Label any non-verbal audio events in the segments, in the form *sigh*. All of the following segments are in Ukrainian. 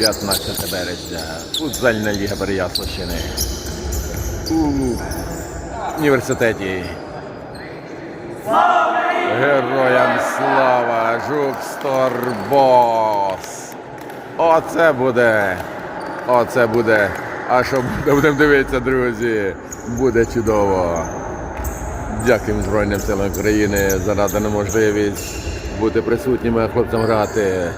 15 березня. Футзальна ліга Переяславщини. У університеті. Героям слава! Жук Сторбос! Оце буде! Оце буде! А що буде? Будемо дивитися, друзі! Буде чудово! Дякуємо Збройним силам України за надану можливість бути присутніми, хлопцям грати.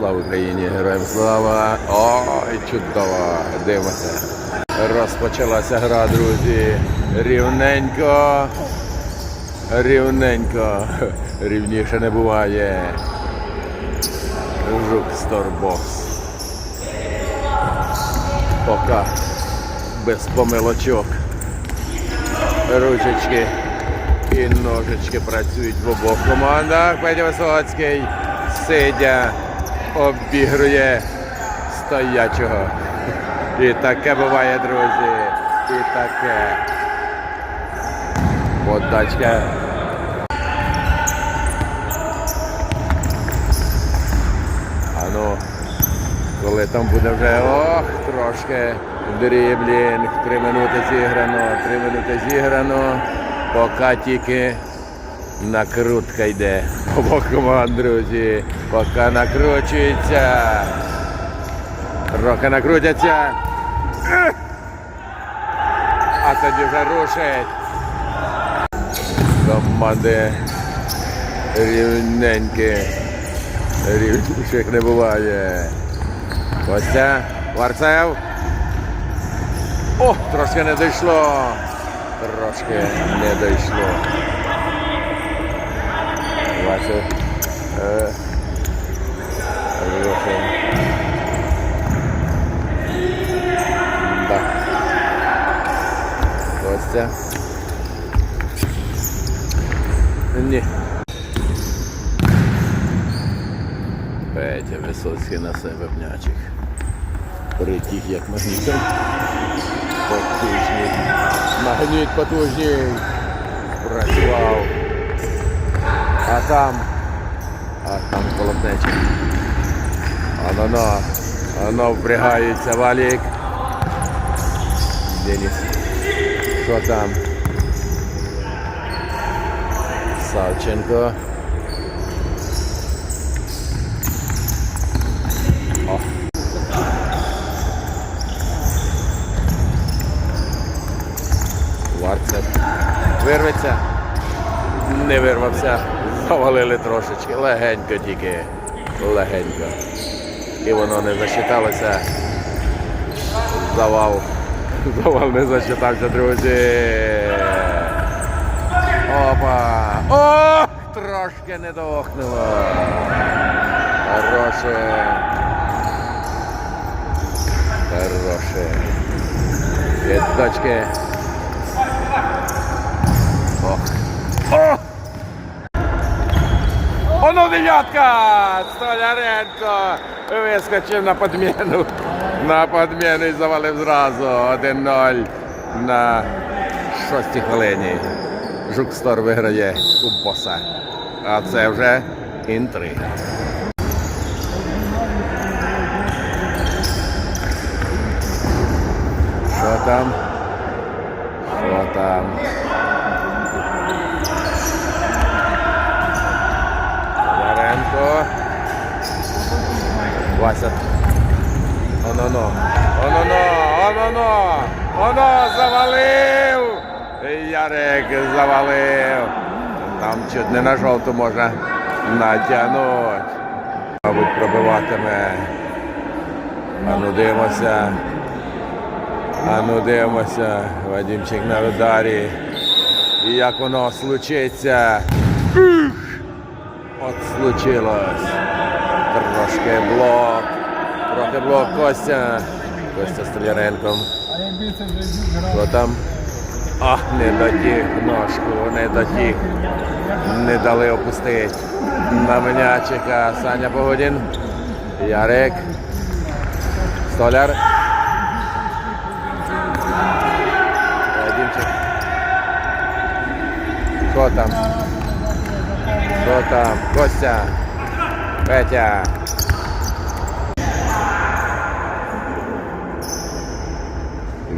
Слава Україні! Героям слава! Ой, чудово! Дивимося! Розпочалася гра, друзі! Рівненько! Рівненько! Рівніше не буває! Жук Сторбокс. Пока без помилочок. Ручечки і ножички працюють в обох командах. Петя Висоцький сидя обігрує стоячого. І таке буває, друзі. І таке. Подачка. А ну, коли там буде вже ох, трошки дріблінг, три минути зіграно, три минути зіграно, поки тільки накрутка йде. *laughs* Обох команд, друзі, поки накручується. Трохи накрутяться. А тоді вже рушить. Команди рівненькі. Рівніших не буває. Костя, Варцев. О, трошки не дійшло. Трошки не дійшло. Вася. Е. Да. Костя. Ні. Петя Висоцький на себе м'ячик. Притіг як магнітом. Потужний. Магніт потужний. Працював. А там. А там колотнечик. Ано-но. Ано впрягається валік. Деніс. Що там? Савченко. О. Варцев. Вирветься. Не вирвався. Завалили трошечки. Легенько тільки. Легенько. І воно не засчиталося. Завал. Завал не засчитався, друзі. Опа! О! Трошки не дохнуло. Хороше. Хороше. Від дочки. Ох. О! Оно дев'ятка! Столяренко вискочив на подміну. На подміну і завалив зразу. 1-0 на шостій хвилині. Жукстор виграє у боса. А це вже інтрига. Ярек завалив. Там чуть не на жовту можна натягнути. Мабуть, пробиватиме. А ну дивимося. А ну дивимося. Вадимчик на ударі. І як воно случиться. От случилось. Трошки блок. Трохи блок Костя. Костя Столяренком. Хто там? А, не дотіг ножку, не дотіг. Не дали опустити. На мене чека Саня Погодін. Ярик. Столяр. Дімчик. Хто там? Хто там? Костя. Петя.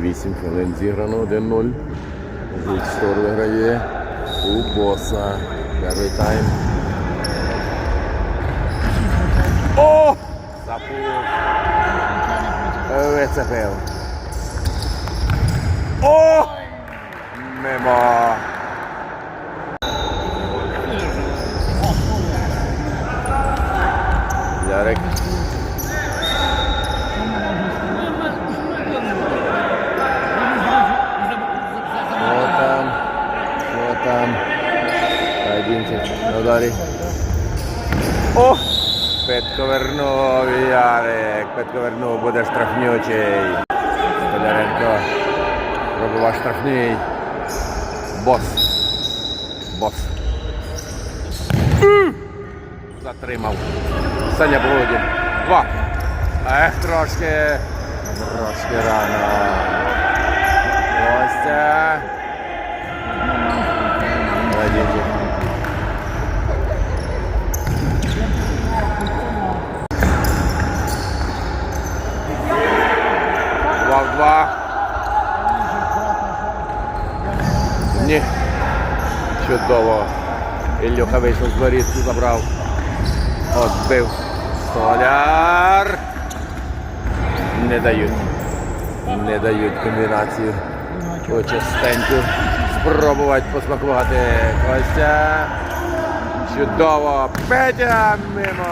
Вісім хвилин зіграно 1-0. Жульстор виграє у боса. Перший тайм. О! Запух. Вицепив. О! Мимо. Підковернув Ярик. Підковернув, буде штрафнючий. Тодоренко. Пробував штрафний. Бос. Бос. Затримав. Саня Володін. Два. Ех, трошки. Трошки рано. Костя. Владимир. Два. Ні. Чудово. Ілюха вийшов з воріт, забрав. Отбив. Столяр. Не дають. Не дають комбінацію. Хоче стеньку спробувати посмакувати. Костя. Чудово. Петя мимо.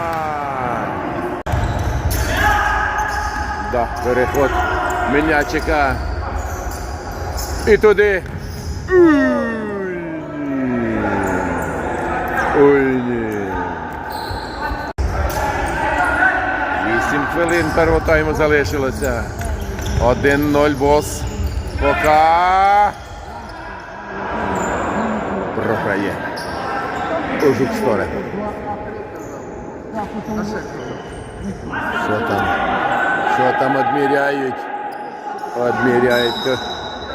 Да, переход Мінячика. І туди. Ой. Вісім хвилин першого тайму залишилося. 1-0 бос. Пока. Програє. Ожук сторе. Що там? Що там відміряють? Відміряють к-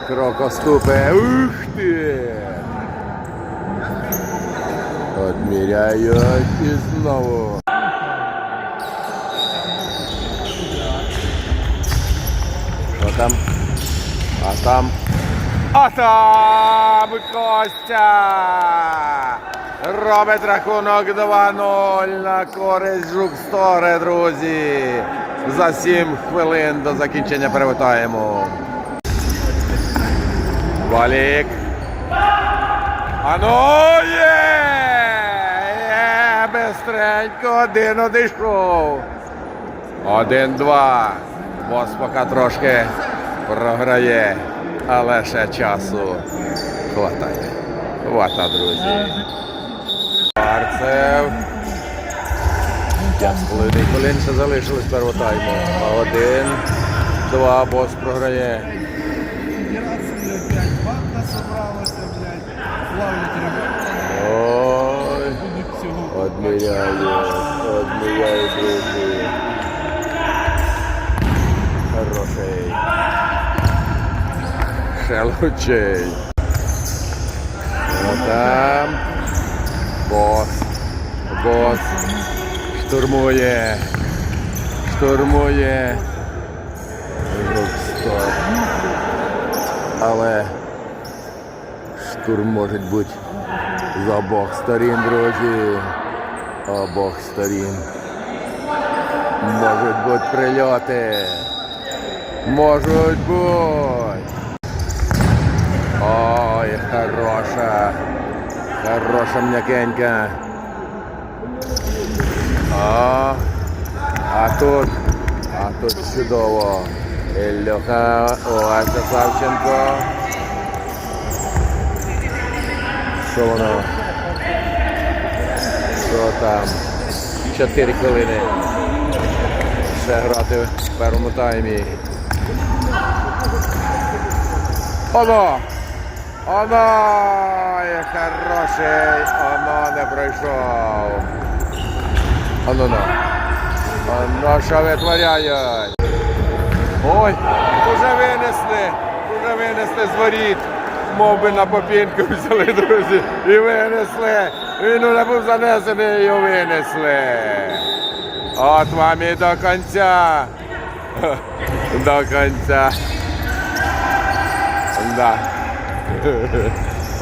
крокоступи. Ух ти! Відміряють і знову. Що там? А там? А там Костя! Робить рахунок 2-0 на користь Жуксторе, друзі. За 7 хвилин до закінчення перевертаємо. Валік. А ну є! Є! Бистренько, один одійшов. Один-два. Бос поки трошки програє, але ще часу хватає. Хвата, друзі. Марцев. Хвилини хвилин ще залишилось першого тайму. А Один, два, бос програє. Ой, одміряє, одміряє, друзі. Хороший. Шелучий. Ну там. Бос. Бос. Штурмує. Штурмує. Рук стоп. Але штурм може бути з обох сторін, друзі. Обох сторін. Можуть бути прильоти. Можуть бути. Ой, хороша. Хороша м'якенька. А, тут, а тут чудово. Ілюха, Оася Савченко. Що воно? Що там? Чотири хвилини. Ще грати в першому таймі. Оно! Оно! Хороший! Оно не пройшов. Оно но. Оно що витворяють? Ой, уже винесли, уже винесли з воріт. Мов би на попінку взяли, друзі, і винесли. Він уже був занесений і винесли. От вам і до кінця. До кінця. Да.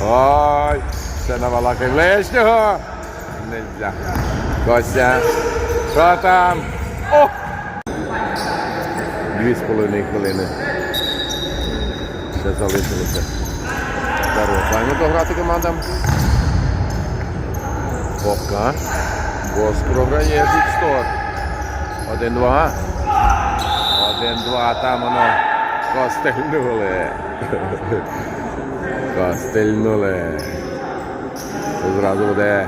Ой, ще навалакай лишнього. Нельзя. Костя. Що там? О! Дві з половиною хвилини. Ще залишилося. Тайм дограти командам. Вовка. Бос програє Жукстор. Один-два. Один-два. Там воно костельнули. *laughs* Костельнули. Зразу буде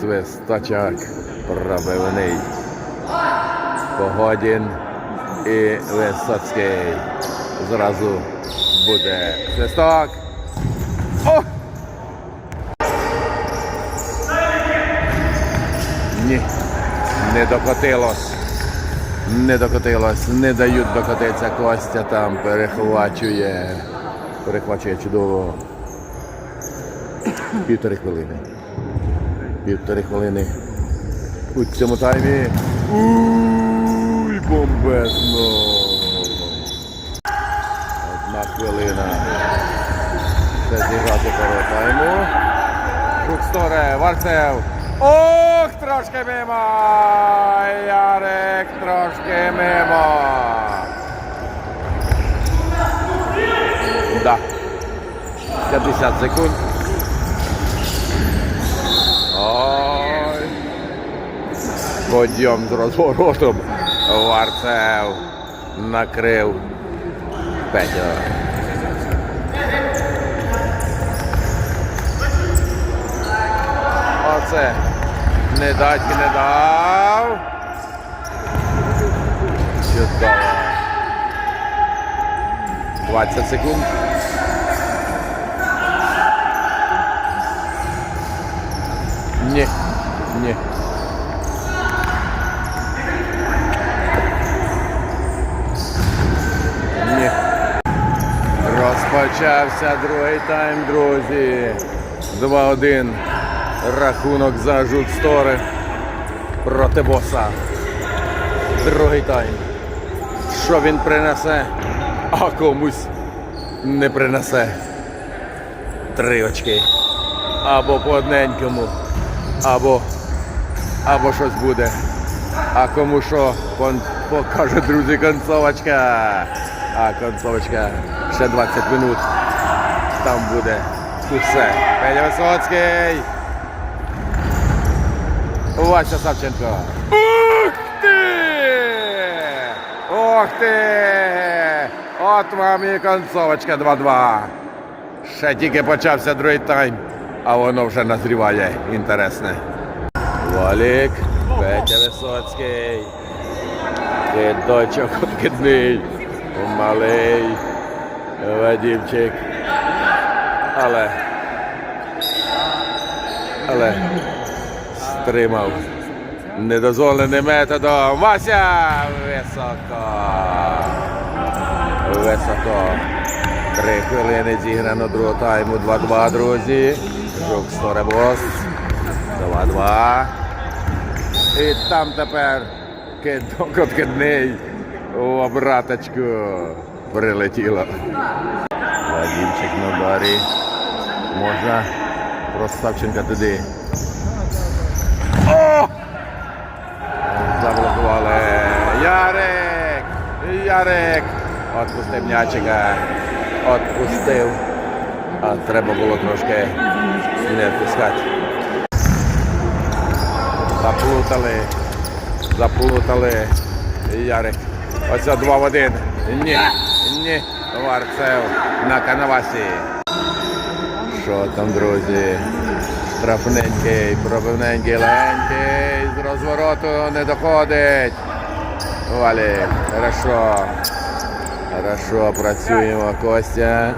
свисточок пробивний. Погодін і Висоцький. Зразу буде свисток. О! Ні, не докотилось. Не докотилось, не дають докотитися. Костя там перехвачує. Перехвачує чудово. Півтори хвилини. Півтори хвилини. У цьому таймі. Уй, бомбезно. Одна хвилина. Це зіграти тайму. Шуксторе, Варцев. Ох, трошки мимо. Ярик трошки мимо. Да. 50 секунд. Ой. Подйом з розворотом. Варцев накрив Петя. Оце. Не дать і не дав. Чудово. 20 секунд. Ні. Ні. Розпочався другий тайм, друзі. 2-1. Рахунок за Жукстори проти боса. Другий тайм. Що він принесе, а комусь не принесе. Три очки. Або по одненькому, або, або щось буде. А кому що, покаже, друзі, концовочка. А концовочка ще 20 минут. Там буде усе. Петя Висоцький. Вася Савченко. Ух ти! Ох ти! От вам і концовочка 2-2. Ще тільки почався другий тайм, а воно вже назріває. Інтересне. Валік, Петя Висоцький. Кидочок кидний. Малий. Вадімчик. Але. Але стримав. Недозволеним методом. Вася! Високо. Високо. Три хвилини зіграно другого тайму. 2-2, друзі. Жук Сторебос. 2-2. І там тепер кидок откидний. У обраточку прилетіло. Вадімчик на барі. Можна просто Савченка туди. О! Заблокували. Ярик! Ярик! Отпустив м'ячика. Отпустив. А треба було трошки не впускати. Заплутали. Заплутали. Ярик. Оце два в один. Ні. Ні. Варцев на канавасі. Що там, друзі? Штрафненький, пробивненький, легенький, з розвороту не доходить. Валі, хорошо. Хорошо, працюємо, Костя.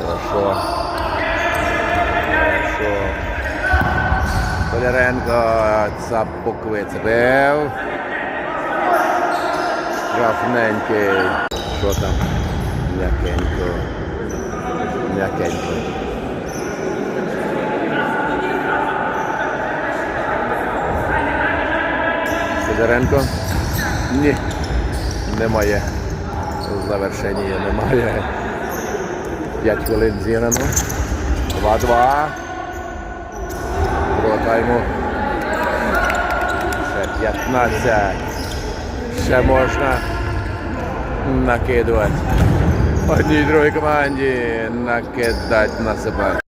Хорошо. Хорошо. Поляренко цапок вицепив. Штрафненький. Що там? М'якенько. М'якенько. Сидоренко? Ні. Немає. Завершення немає. 5 хвилин зіграно. 2-2. Другого тайму. Ще 15. Ще можна накидувати. Одній другій команді накидати на себе.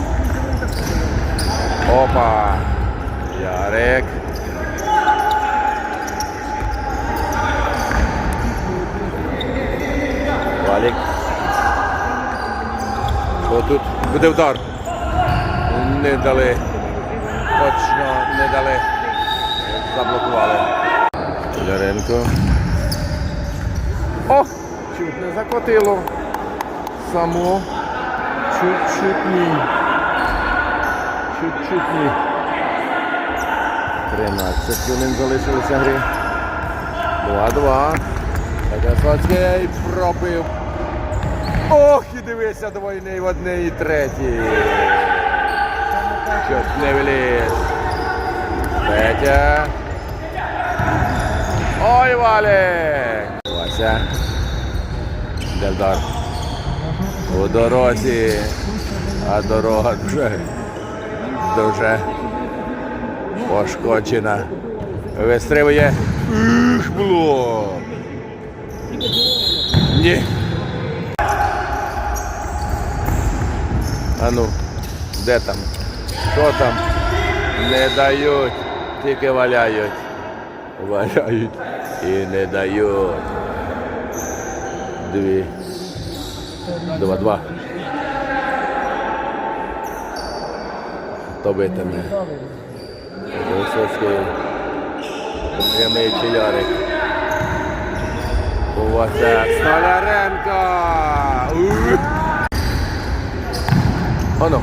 Опа. Ярик. Валік. Тут буде удар? Не дали. Точно не дали. Заблокували. Яренко. О! Чуть не закотило. Само. Чуть-чуть ні. Чуть-чуть ні. 13 хвилин залишилося гри. 2-2. Кагасоцький пробив. Ох, і дивися двойний в одне і третій. Чуть не вліз. Петя. Ой, Валік! Вася. Девдар. У дорозі. А дорога дуже, дуже пошкоджена. Вистрибує. Було. Ні. А ну, де там? Що там? Не дають, тільки валяють. Валяють і не дають. Дві. Два-два. Хто битиме? Висоцький. Прямий чиярик. Вася Столяренко! Оно.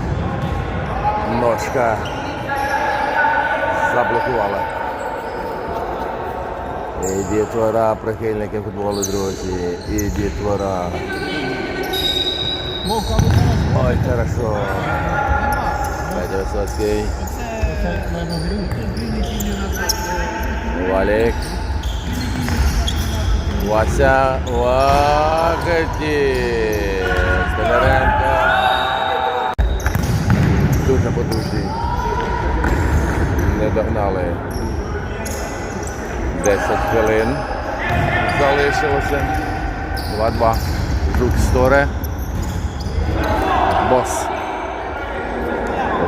Ножка заблокувала. І дітвора, прихильники футболу, друзі. І дітвора. Ой, хорошо. Петя Висоцький. Валік. Вася. Ваготі. Столяренко. Дуже потужний. Не догнали. 10 хвилин. Залишилося. 2-2. Жук Сторе. Бос.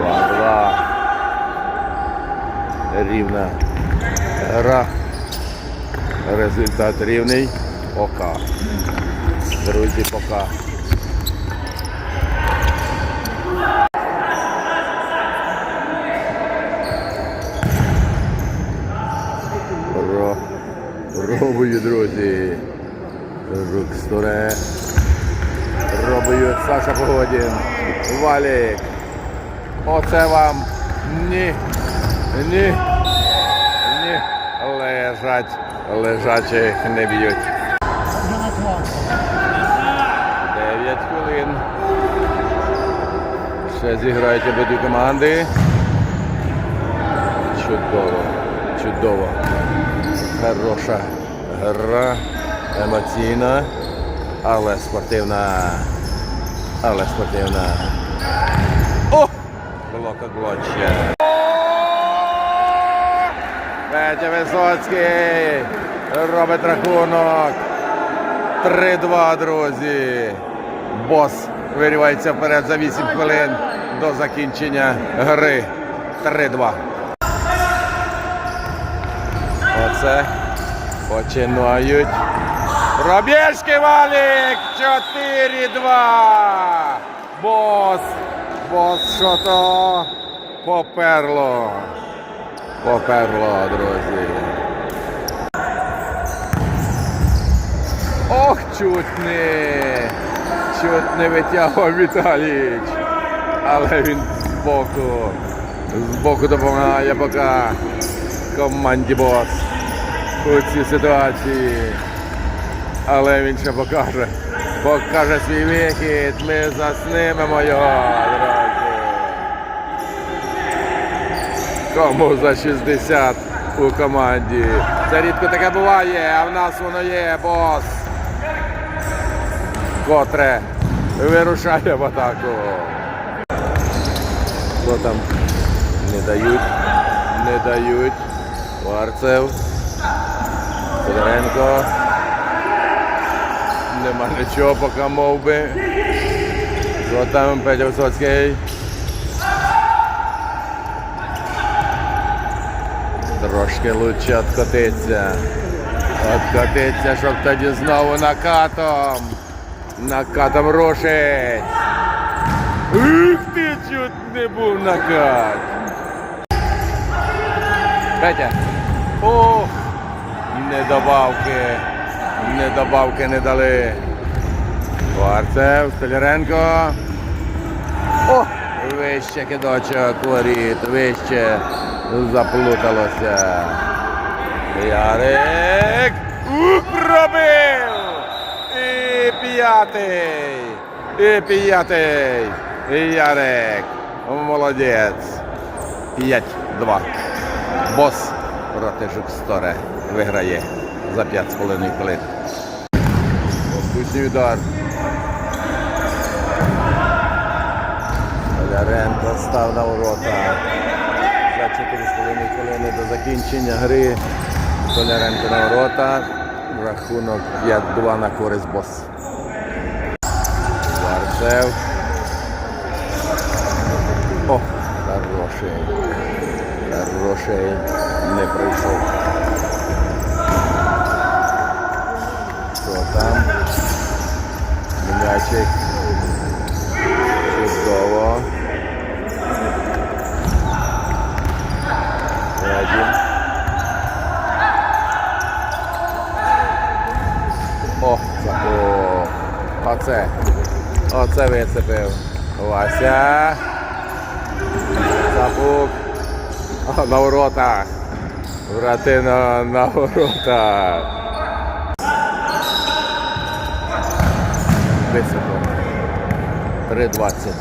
2-2. Рівна гра. Результат рівний. Пока. Друзі, пока. Робою, друзі. Сторе. Робою Саша Погодін. Валік. Оце вам. Ні. Ні. Ні. Лежать. Лежачих не б'ють. Вже наклав. 9 хвилин. Ще зіграють обидві команди. Чудово. Чудово. Хороша гра. Емоційна, але спортивна. Але спортивна. О! Блокоглоче. Петя Висоцький робить рахунок. 3-2, друзі. Бос вирівається вперед за 8 хвилин до закінчення гри. 3-2. Оце починають. Робєшки валік! 4-2. Бос. Бос що то поперло. Поперло, друзі. Ох, чуть не. Чуть не витягував Віталіч. Але він збоку. Збоку допомагає поки команді бос у цій ситуації. Але він ще покаже. Покаже свій вихід. Ми заснимемо його. Кому за 60 у команді. Це рідко таке буває, а в нас воно є, бос. вкотре вирушає в атаку. Що там? Не дають. Не дають. Варцев. Сидоренко. Нема нічого, поки мов би. Що там Петя Висоцький? Трошки лучше откотиться. Откотиться, щоб тоді знову накатом. Накатом рушить. Ух ти, чуть не був накат. Петя. Ох, не добавки. Не добавки не дали. Варцев, Столяренко. О, вище кидочок воріт, вище заплуталося. Ярик. Пробив! І п'ятий. І п'ятий. Ярик. Молодець. 5-2. Бос проти Жуксторе виграє за 5,5 хвилин. Воздушний удар. Соляренко став на ворота. За 4,5 хвилини до закінчення гри. Соляренко на ворота. Рахунок 5-2 на користь бос. Варцев. О, хороший. Хороший. Не пройшов. Що там? М'ячик. Чудово. Один. О, забув. Оце. Оце вицепив. Вася. Забув. О, на воротах. Братино на воротах. Високо. 3.20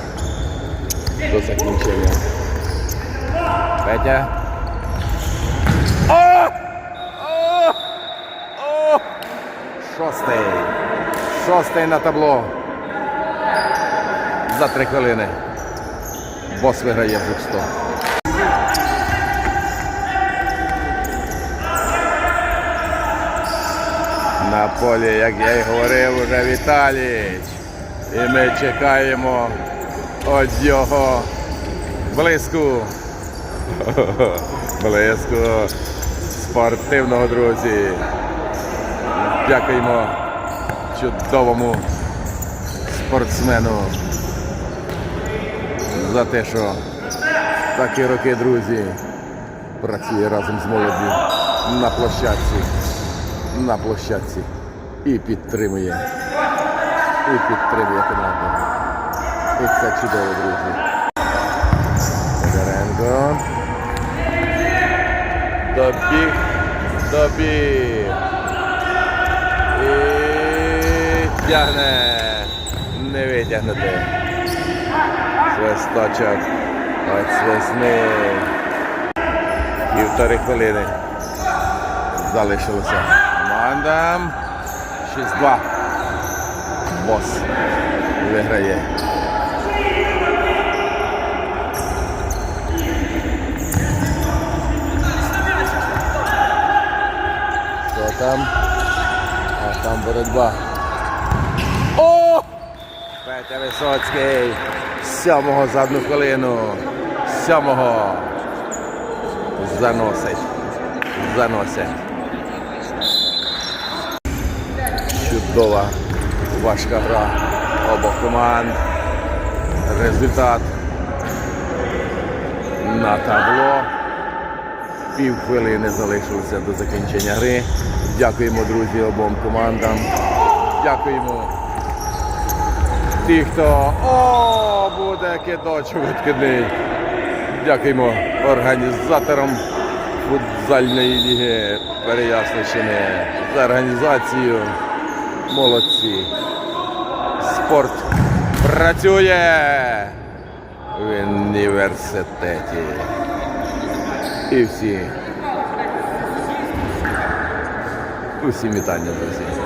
до закінчення. Петя. О! О! О! Шостий. Шостий на табло. За три хвилини. Бос виграє в 100. На полі, як я й говорив, уже Віталій. І ми чекаємо від його блиску. *laughs* Блиску спортивного друзі. Дякуємо чудовому спортсмену за те, що такі роки, друзі, працює разом з молоддю на площадці. На площадці і підтримує. І підтримує команду. І це чудово, друзі. Федоренко. Добіг, добіг. І тягне. Не витягнути. Свисточок. От свисни. Півтори хвилини. Залишилося. Команда. 6-2. Бос виграє. Що там? А там боротьба. О! Петя Висоцький. Сьомого за одну хвилину. Сьомого. Заносить. Заносить. Чудова важка гра обох команд. Результат на табло. Пів хвилини залишилося до закінчення гри. Дякуємо, друзі, обом командам. Дякуємо. Ті, хто о, буде кидочок відкидний. Дякуємо організаторам футзальної ліги Переяславщини за організацію. Молодці. Спорт працює в університеті. І всі. Усі вітання, друзі.